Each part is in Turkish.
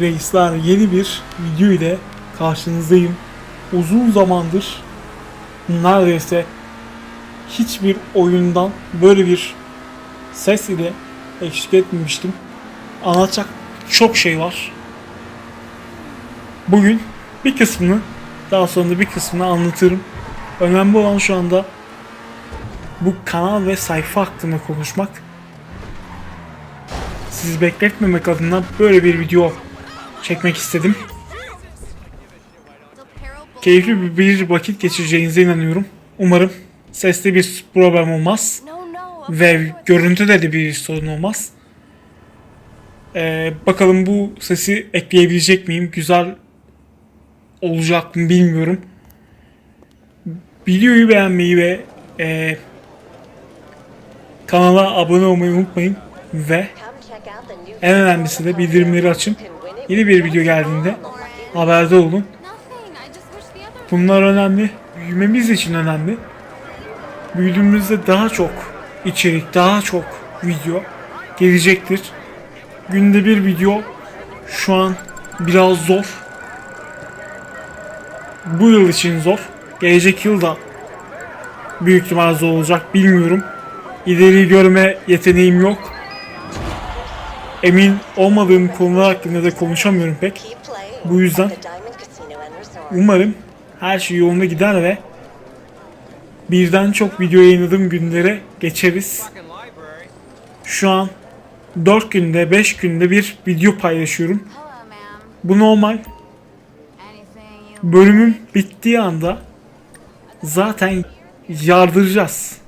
Reisler yeni bir video ile karşınızdayım. Uzun zamandır neredeyse hiçbir oyundan böyle bir ses ile eşlik etmemiştim. Anlatacak çok şey var. Bugün bir kısmını daha sonra bir kısmını anlatırım. Önemli olan şu anda bu kanal ve sayfa hakkında konuşmak. Sizi bekletmemek adına böyle bir video çekmek istedim. Keyifli bir, vakit geçireceğinize inanıyorum. Umarım seste bir problem olmaz ve görüntüde de bir sorun olmaz. Ee, bakalım bu sesi ekleyebilecek miyim? Güzel olacak mı bilmiyorum. Videoyu beğenmeyi ve e, kanala abone olmayı unutmayın ve En önemlisi de bildirimleri açın. Yeni bir video geldiğinde haberde olun. Bunlar önemli. Büyümemiz için önemli. Büyüdüğümüzde daha çok içerik, daha çok video gelecektir. Günde bir video şu an biraz zor. Bu yıl için zor. Gelecek yıl da büyük ihtimal zor olacak bilmiyorum. İleri görme yeteneğim yok. Emin olmadığım konular hakkında da konuşamıyorum pek. Bu yüzden Umarım her şey yolunda gider ve birden çok video yayınladığım günlere geçeriz. Şu an 4 günde 5 günde bir video paylaşıyorum. Bu normal. Bölümüm bittiği anda zaten yardıracağız.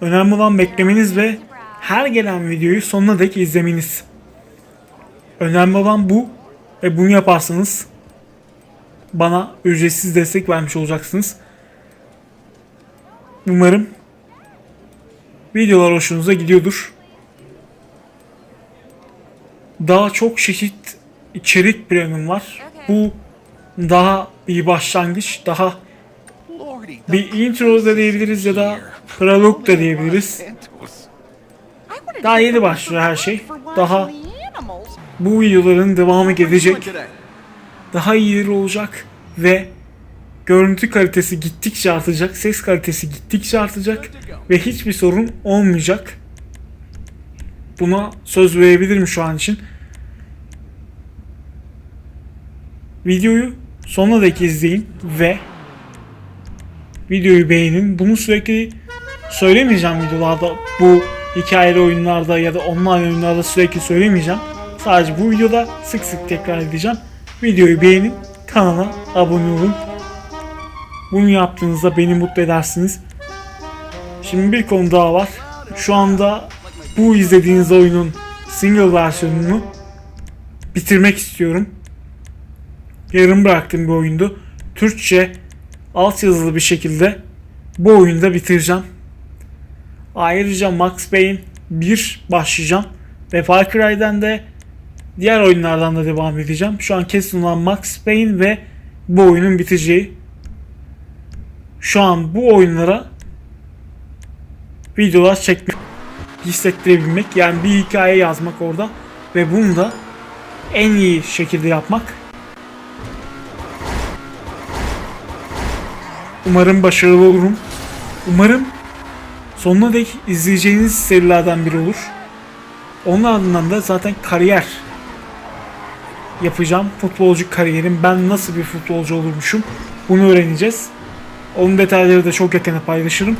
Önemli olan beklemeniz ve her gelen videoyu sonuna dek izlemeniz. Önemli olan bu ve bunu yaparsanız bana ücretsiz destek vermiş olacaksınız. Umarım videolar hoşunuza gidiyordur. Daha çok çeşit içerik planım var. Bu daha bir başlangıç, daha bir intro da diyebiliriz ya da prolog da diyebiliriz. Daha yeni başlıyor her şey. Daha bu videoların devamı gelecek. Daha iyileri olacak ve görüntü kalitesi gittikçe artacak, ses kalitesi gittikçe artacak ve hiçbir sorun olmayacak. Buna söz verebilirim şu an için. Videoyu sonuna dek izleyin ve videoyu beğenin. Bunu sürekli söylemeyeceğim videolarda bu hikayeli oyunlarda ya da online oyunlarda sürekli söylemeyeceğim. Sadece bu videoda sık sık tekrar edeceğim. Videoyu beğenin, kanala abone olun. Bunu yaptığınızda beni mutlu edersiniz. Şimdi bir konu daha var. Şu anda bu izlediğiniz oyunun single versiyonunu bitirmek istiyorum. Yarım bıraktığım bir oyundu. Türkçe altyazılı bir şekilde bu oyunu da bitireceğim. Ayrıca Max Payne 1 başlayacağım. Ve Far Cry'den de diğer oyunlardan da devam edeceğim. Şu an kesin olan Max Payne ve bu oyunun biteceği. Şu an bu oyunlara videolar çekmek, hissettirebilmek yani bir hikaye yazmak orada ve bunu da en iyi şekilde yapmak. Umarım başarılı olurum. Umarım sonuna dek izleyeceğiniz serilerden biri olur. Onun ardından da zaten kariyer yapacağım. Futbolcu kariyerim. Ben nasıl bir futbolcu olurmuşum. Bunu öğreneceğiz. Onun detayları da çok yakında paylaşırım.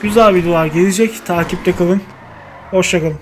Güzel videolar gelecek. Takipte kalın. Hoşçakalın.